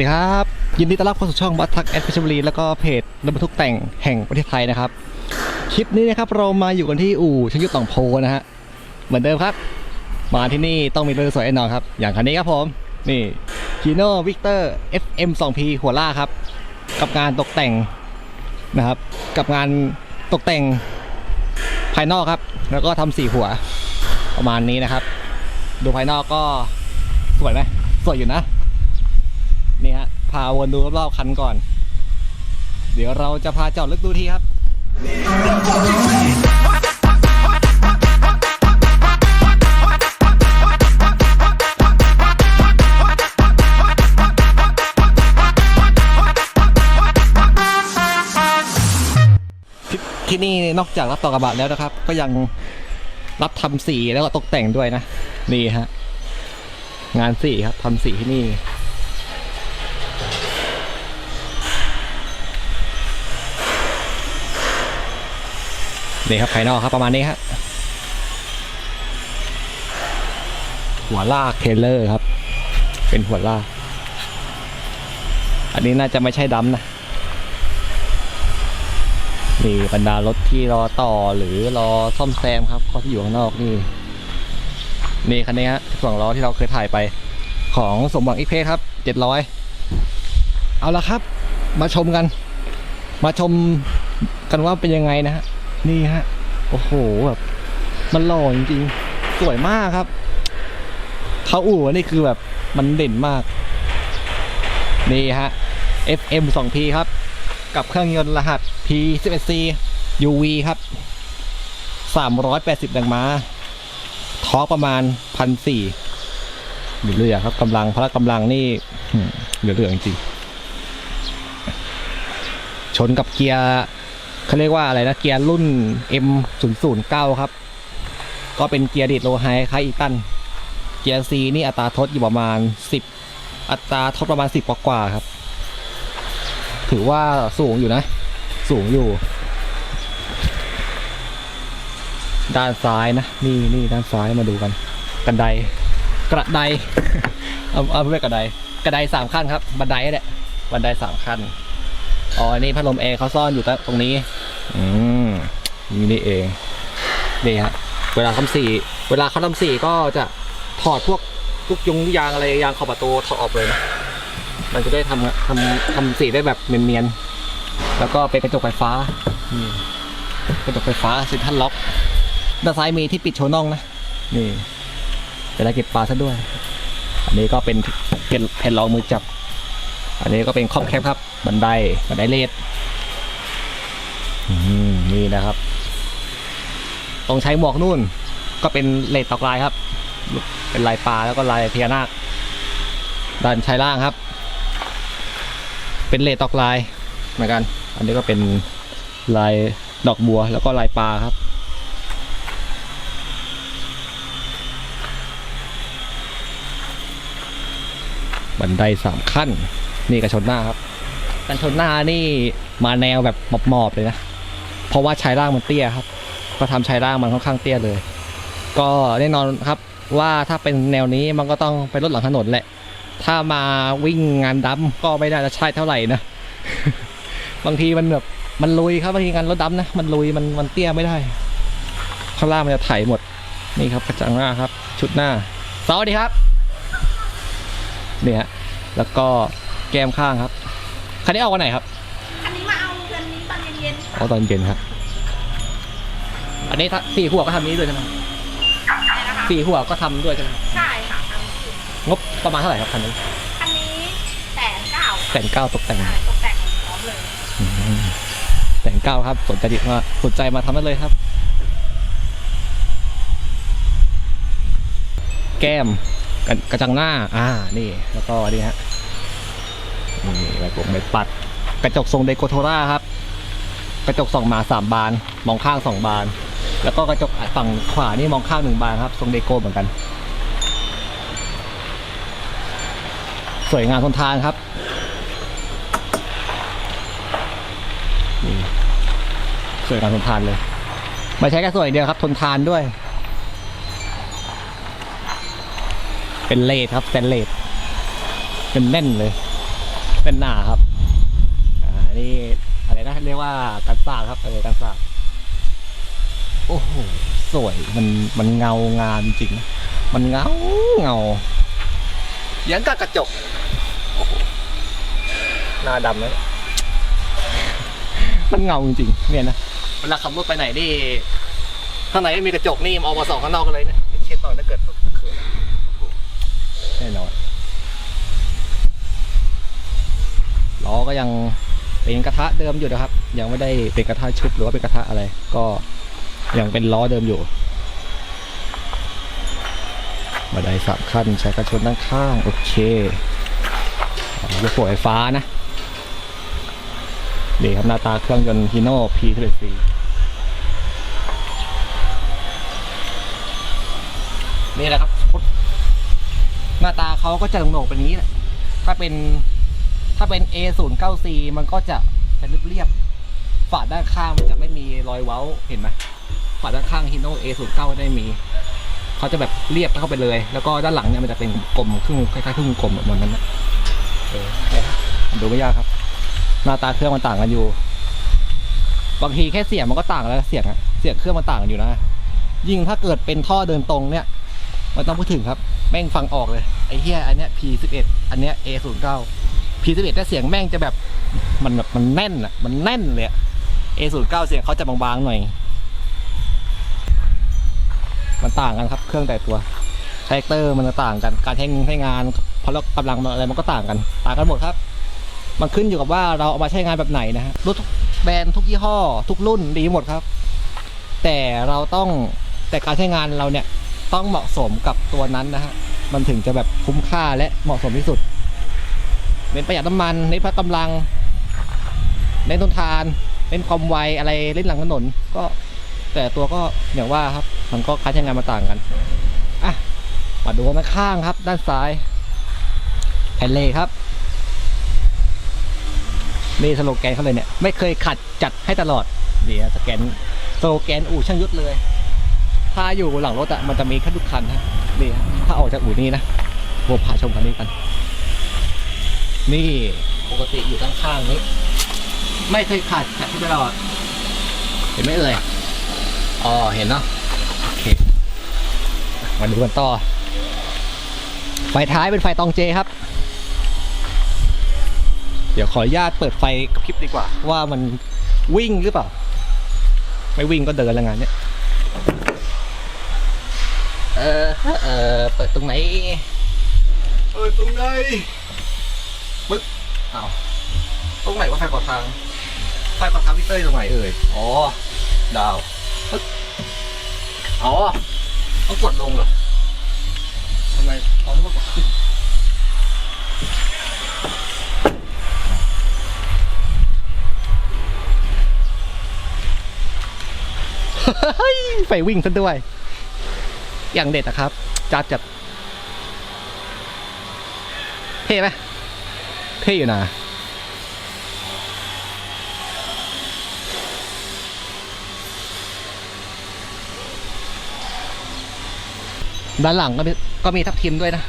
ดีครับ ยินดีต้อนรับเข้าสู่ช่องบัตทักแอดฟิชบุรีแล้วก็เพจรถบรรทุกแต่งแห่งประเทศไทยนะครับ คลิปนี้นะครับเรามาอยู่กันที่อู่ชยุทธต่องโพนะฮะเหมือนเดิมครับ มาที่นี่ต้องมีรถสวยแน่นอนครับ อย่างคันนี้ครับผมนี่คีโน่วิกเตอร์ FM 2P หัวล่าครับ กับงานตกแต่งนะครับ กับงานตกแต่งภายนอกครับ แล้วก็ทำสีหัวประมาณนี้นะครับ ดูภายนอกก็สวยไหมสวยอยู่นะ นี่ฮะพาวนดูรอบๆคันก่อน เดี๋ยวเราจะพาเจาะลึกดูทีครับที่ที่นี่นอกจากรับต่อกระบะแล้วนะครับ ก็ยังรับทำสีแล้วก็ตกแต่งด้วยนะ นี่ฮะ งานสีครับทำสีที่นี่ นี่ครับภายนอกครับประมาณนี้ครับหัวลากเทรลเลอร์ครับ เป็นหัวลาก อันนี้น่าจะไม่ใช่ดำนะนี่บรรดารถที่รอต่อหรือรอซ่อมแซมครับก็ที่อยู่ข้างนอกนี่นี่คันนี้ฮะสองล้อที่เราเคยถ่ายไปของสมหวังอีกเพสครับเจ็ดร้อยเอาละครับ มาชมกัน มาชมกันว่าเป็นยังไงนะฮะ นี่ฮะ โอ้โหแบบมันหล่อจริงๆ สวยมากครับ เขาอู่นี่คือแบบมันเด่นมาก นี่ฮะ FM 2P ครับ กับเครื่องยนต์รหัส P11C UV ครับ 380แรงม้าทอประมาณ1,400เหลือๆครับกำลังพละกำลังนี่หืมเหลือๆจริงๆชนกับเกียร์ เขาเรียกว่าอะไรนะเกียร์รุ่น M009 ครับ ก็เป็นเกียร์ดีดโลไฮคล้ายอีตัน เกียร์ C นี่อัตราทดอยู่ประมาณ 10 อัตราทดประมาณ 10 กว่าๆครับ ถือว่าสูงอยู่นะ สูงอยู่ ด้านซ้ายนะ นี่นี่ด้านซ้ายมาดูกัน กันไดกระไดเอาเอาเรียกกระไดกระไดสามขั้นครับ บันไดแหละบันไดสามขั้นอ๋ออันนี่พัดลมแอร์เขาซ่อนอยู่ตรงนี้ อืมนี่นี่เองนี่ฮะเวลาทำสีเวลาเขาทำสีก็จะถอดพวกลูกยงยางอะไรยางขอบประตูถอดออกเลยนะมันจะได้ทำทำทำสีได้แบบเนียนๆแล้วก็เป็นกระจกไฟฟ้านี่กระจกไฟฟ้าซินทันล็อกด้านซ้ายมีที่ปิดโชว์น่องนะนี่จะได้เก็บปลาซะด้วย อันนี้ก็เป็นเป็นแผ่นรองมือจับ อันนี้ก็เป็นครอบแคบครับ บันไดบันไดเลด นี่นะครับ ต้องใช้หมวกนู่น ก็เป็นเลดตอกลายครับ เป็นลายปลาแล้วก็ลายพญานาคด้านชายล่างครับ เป็นเลดตอกลายเหมือนกัน อันนี้ก็เป็นลายดอกบัวแล้วก็ลายปลาครับบันไดสามขั้น นี่กระชนหน้าครับกันชนหน้านี่มาแนวแบบหมอบๆเลยนะ เพราะว่าชายล่างมันเตี้ยครับ ก็ทำชายล่างมันค่อนข้างเตี้ยเลย ก็แน่นอนครับว่าถ้าเป็นแนวนี้มันก็ต้องไปรถหลังถนนแหละ ถ้ามาวิ่งงานดำก็ไม่น่าจะใช่เท่าไหร่นะบางทีมันแบบมันลุยครับบางทีงานรถดำนะมันลุยมันมันเตี้ยไม่ได้ ข้างล่างมันจะไถหมดนี่ครับกระจังหน้าครับ ชุดหน้าสวัสดีครับนี่ฮะแล้วก็แก้มข้างครับคันนี้เอาวันไหนครับ เย็นๆเอาตอนเย็นครับ อันนี้ถ้าสี่หัวก็ทำนี้ด้วยใช่ไหมเลยนะคะสี่หัวก็ทำด้วยใช่ไหมใช่ค่ะทำอยู่งบประมาณเท่าไหร่ครับคันนี้อันนี้แสนเก้าแสนเก้าตกแต่งใช่ตกแต่งพร้อมเลยแสนเก้าครับ สนใจดิมาสนใจมาทำได้เลยครับ แก้มกระกระจังหน้า อ่า นี่ แล้วก็นี่ฮะนี่ใบปกใบปัด กระจกทรงเดโกโทราครับก ระจกสองมาสามบาน มองข้างสองบาน แล้วก็กระจกฝั่งขวานี่มองข้างหนึ่งบานครับ ทรงเดโกเหมือนกัน สวยงามทนทานครับสวยงามทนทานเลย ไม่ใช่แค่สวยเดียวครับ ทนทานด้วย เป็นเลดครับสแตนเลดเป็นแน่นเลย เป็นหนาครับ อ่า นี่อะไรนะ เรียกว่ากันสากครับเออกันสากโอ้โหสวยมันมันเงางามจริงๆนะมันเงาเงายังกับกระจกโอ้โหหน้าดำเลยมันเงาจริงๆเนี่ยนะเวลาขับรถไปไหนนี่ข้างในไม่มีกระจกนี่มองมาสองข้างนอกกันเลยเนี่ยเช็ดตอนถ้าเกิดเขินแน่นอนล้อก็ยัง เป็นกระทะเดิมอยู่นะครับ ยังไม่ได้เป็นกระทะชุบหรือว่าเป็นกระทะอะไร ก็ยังเป็นล้อเดิมอยู่บันไดสามขั้นใช้กระชนด้านข้างโอเคยกหัวไฟฟ้านะนี่ครับหน้าตาเครื่องยนต์ฮีโน่ P11C นี่แหละครับ หน้าตาเขาก็จะหนกๆเป็นนี้แหละถ้าเป็น ถ้าเป็น A 0 9 C มันก็จะเป็นเรียบๆฝาด้านข้างมันจะไม่มีรอยเว้าเห็นไหมฝาด้านข้างฮิโน่ A 0 9ไม่ได้มีเขาจะแบบเรียบเข้าไปเลย แล้วก็ด้านหลังเนี่ยมันจะเป็นกลมครึ่งคล้ายๆครึ่งกลมแบบนั้นนะเออเนี่ยดูไม่ยากครับ หน้าตาเครื่องมันต่างกันอยู่ บางทีแค่เสียงมันก็ต่างแล้วเสียงอะเสียงเครื่องมันต่างกันอยู่นะ ยิ่งถ้าเกิดเป็นท่อเดินตรงเนี่ยไม่ต้องพูดถึงครับ แม่งฟังออกเลย ไอ้เหี้ยอันเนี้ย P11 อันเนี้ย A09 P11 แต่เสียงแม่งจะแบบมันแบบมันแน่นอะมันแน่นเลยอะ A09 เก้าเสียงเขาจะบางๆหน่อย มันต่างกันครับเครื่องแต่ตัวคาแรคเตอร์มันต่างกันการใช้ใช้งานพละกำลังอะไรมันก็ต่างกัน ต่างกันหมดครับ มันขึ้นอยู่กับว่าเราเอามาใช้งานแบบไหนนะฮะรถทุกแบรนด์ทุกยี่ห้อ ทุกรุ่นดีหมดครับ แต่เราต้องแต่การใช้งานเราเนี่ยต้องเหมาะสมกับตัวนั้นนะฮะมันถึงจะแบบคุ้มค่าและเหมาะสมที่สุด เน้นประหยัดน้ำมันเน้นพละกำลังเน้นทนทานเน้นความไวอะไรเล่นหลังถนน ก็แต่ตัวก็อย่างว่าครับมันก็กาใช้งานมาต่างกันอะมาดูด้าข้างครับ ด้านซ้ายแผ่นเลครับนี่สโลแกนเขาเลยเนี่ย ไม่เคยขัดจัดให้ตลอด เดี๋ยวสแกนสโลแกนอู่ช่างยุทธเลย ถ้าอยู่หลังรถอะมันจะมีแค่ทุกคันฮะนี่ฮะถ้าออกจากอู่นี้นะผมพาชมคันนี้กัน นี่ปกติอยู่ข้างๆนี้ ไม่เคยขาดขัดที่ตลอดเห็นไหมเอ่ยอ๋อเห็นเนาะโอเคมาดูกันต่อ ไฟท้ายเป็นไฟตองเจครับ เดี๋ยวขออนุญาตเปิดไฟกระพริบดีกว่า ว่ามันวิ่งหรือเปล่า ไม่วิ่งก็เดินแล้วงานเนี้ยเออเออเปิดตรงไหนเปิดตรงไหนปึ๊บ อ้าวตรงไหนว่าไฟขอทางไฟขอทางพี่เต้ยตรงไหนเอ่ยอ๋อดาวอ๋อต้องกดลงเหรอทำไมเขาไม่กดขึ้นไฟวิ่งซะด้วย อย่างเด็ดอะครับจัดจัดเท่ไหม เท่อยู่นะด้านหลังก็มีก็มีทับทิมด้วยนะ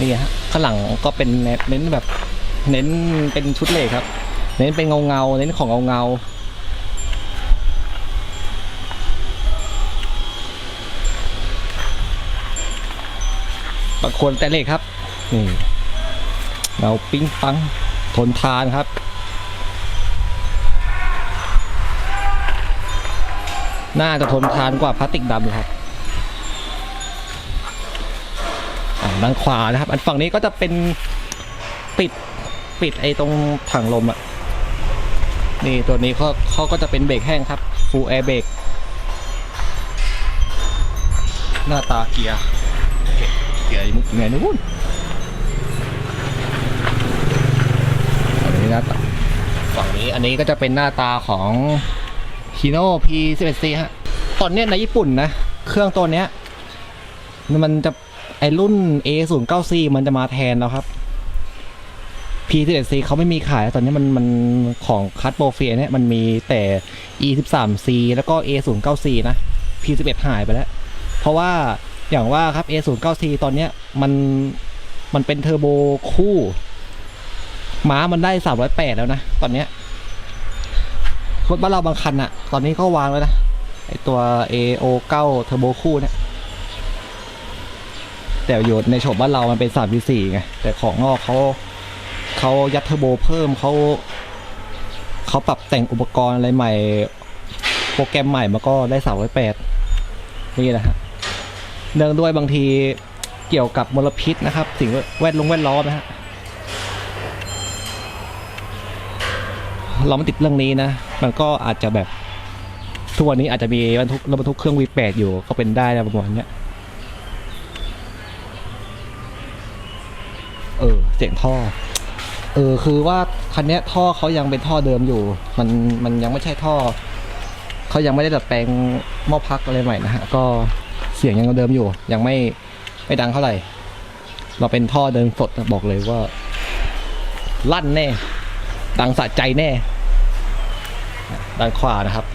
นี่ฮะข้างหลังก็เป็นเน้นแบบ เน้นเป็นชุดเหล็กครับ เน้นเป็นเงาเงาเน้นของเงาเงาบางคนแต่เหล็กครับนี่ เงาปิ้งปังทนทานครับ น่าจะทนทานกว่าพลาสติกดำเลยครับอ่าด้านขวานะครับ อันฝั่งนี้ก็จะเป็นปิดปิดไอ้ตรงถังลมอะนี่ตัวนี้เขาเขาก็จะเป็นเบรกแห้งครับ full air brake หน้าตาเกียร์เกียร์มุกไงนู้นอัน นี้หน้าตาฝั่งนี้อันนี้ก็จะเป็นหน้าตาของ Hino P11C ฮะตอนเนี้ยในญี่ปุ่นนะ เครื่องตัวเนี้ย มันจะไอรุ่น A09C มันจะมาแทนแล้วครับ P11C เขาไม่มีขาย ตอนนี้มันมันของคัตโปรเฟียเนี่ยมันมีแต่ E13C แล้วก็ A09C นะ P11 หายไปแล้ว เพราะว่าอย่างว่าครับ A09C ตอนเนี้ยมันมันเป็นเทอร์โบคู่ ม้ามันได้สามร้อยแปดแล้วนะ ตอนเนี้ยรถบ้านเราบางคันอะตอนนี้ก็วางแล้วนะ ไอตัว AO 9เทอร์โบคู่เนี่ย แต่อยู่ในโฉมบ้านเรามันเป็น3 4 4ไง แต่ของนอกเขาเขายัดเทอร์โบเพิ่มเขาเขาปรับแต่งอุปกรณ์อะไรใหม่ โปรแกรมใหม่มันก็ได้308นี่แหละฮะเนื่องด้วยบางทีเกี่ยวกับมลพิษนะครับ สิ่งแวดลงแวดล้อมนะฮะ เราไม่ติดเรื่องนี้นะ มันก็อาจจะแบบทุกวันนี้อาจจะมีบรรทุกรถบรรทุกเครื่อง V8 อยู่ก็เป็นได้นะประมาณเนี้ยเออเสียงท่อ เออคือว่าคันนี้ท่อเขายังเป็นท่อเดิมอยู่ มันมันยังไม่ใช่ท่อเขายังไม่ได้ดัดแปลงหม้อพักอะไรใหม่นะฮะก็เสียงยังเดิมอยู่ ยังไม่ไม่ดังเท่าไหร่ เราเป็นท่อเดิมสดบอกเลยว่า ลั่นแน่ ดังสะใจแน่ ด้านขวานะครับ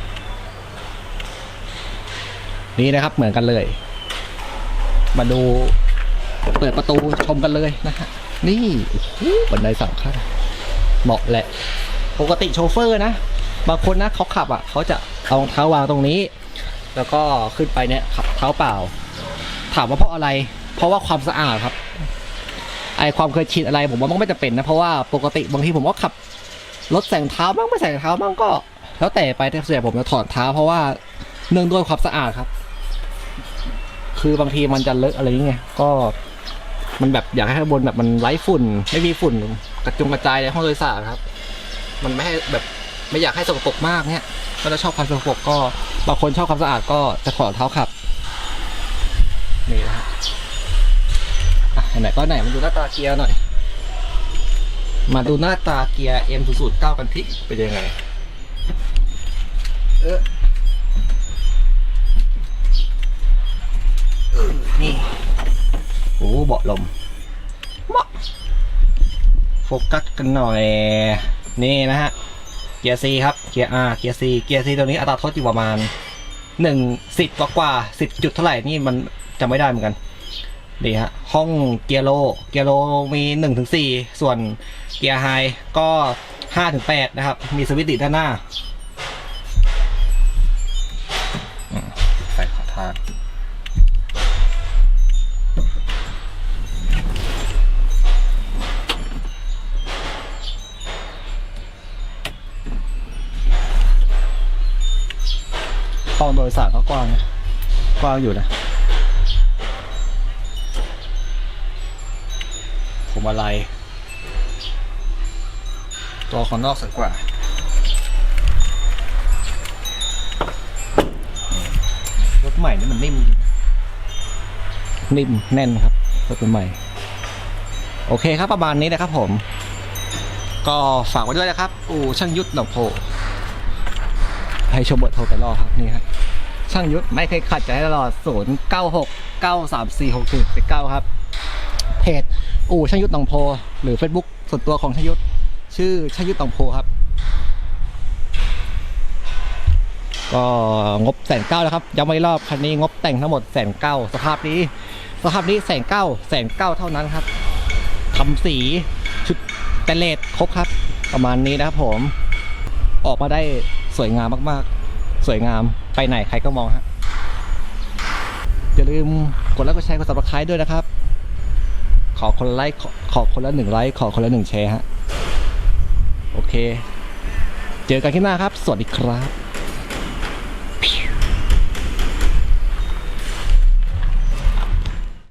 นี่นะครับเหมือนกันเลย มาดูเปิดประตูชมกันเลยนะฮะนี่โอ้โหบันไดสามขั้นเหมาะแหละ ปกติโชเฟอร์นะ บางคนนะเขาขับอะเขาจะเอารองเท้าวางตรงนี้ แล้วก็ขึ้นไปเนี่ยขับเท้าเปล่า ถามว่าเพราะอะไร เพราะว่าความสะอาดครับไอความเคยชินอะไรผมว่ามันไม่จะเป็นนะ เพราะว่าปกติบางทีผมก็ขับ รถใส่งเท้าบ้างไม่ใส่งเท้าบ้างก็ แล้วแต่ไปแต่ส่วนใหญ่ผมจะถอดเท้าเพราะว่าเนื่องด้วยความสะอาดครับ คือบางทีมันจะเลอะอะไรอย่างเงี้ยก็มันแบบอยากให้ข้างบนแบบมันไร้ฝุ่น ไม่มีฝุ่นกระจุงกระจายในห้องโดยสารครับ มันไม่ให้แบบไม่อยากให้สกปรกมากเนี่ยก็จะชอบความสกปรกก็บางคนชอบความสะอาดก็จะถอดเท้าขับนี่นะฮะไหนก็ไหนมาดูหน้าตาเกียร์หน่อย มาดูหน้าตาเกียร์ M 0 0 9กันที่เป็นยังไง เออเออนี่ โอ้เบาะลมเหมาะโฟกัสกันหน่อย นี่นะฮะ เกียร์ C ครับ เกียร์ R เกียร์ C เกียร์ C ตัวนี้อัตราโทษอยู่ประมาณหนึ่งสิบกว่ากว่าสิบจุดเท่าไหร่นี่มันจำไม่ได้เหมือนกัน นี่ฮะห้องเกียร์โล เกียร์โลมีหนึ่งถึงสี่ส่วนเกียร์ไฮก็ห้าถึงแปดนะครับ มีสวิตช์ติดด้านหน้าอืมใส่ขอทานห้องโดยสารก็กว้างกว้างอยู่นะ ผมอะไรตัวของนอกสวยกว่ารถใหม่นี่มันนิ่มจริงนิ่มแน่นครับรถใหม่ โอเคครับประมาณนี้นะครับผม ก็ฝากไว้ด้วยนะครับ อู่ช่างยุทธหนองโพให้ชมเบอร์โทรไปรอครับนี่ครับช่างยุทธไม่เคยขัดใจตลอด 0 9 6 9 3 4 6 1 9ครับเพจ อู่ช่างยุทธหนองโพ หรือ Facebook ส่วนตัวของช่างยุทธชื่อช่างยุทธหนองโพครับ ก็งบแสนเก้าแล้วครับย้ำไว้รอบคันนี้งบแต่งทั้งหมดแสนเก้าสภาพนี้ สภาพนี้แสนเก้าแสนเก้าเท่านั้นครับทำสีชุดแตนเลสครบครับ ประมาณนี้นะครับผมออกมาได้สวยงามมากๆ สวยงามไปไหนใครก็มองฮะอย่าลืมกดไลค์กดแชร์กด subscribe ด้วยนะครับ อคนไลค์ขอขอคนละหนึ่งไลค์ขอคนละหนึ่งแชร์ฮะ โอเค เจอกันที่หน้าครับ สวัสดีครับ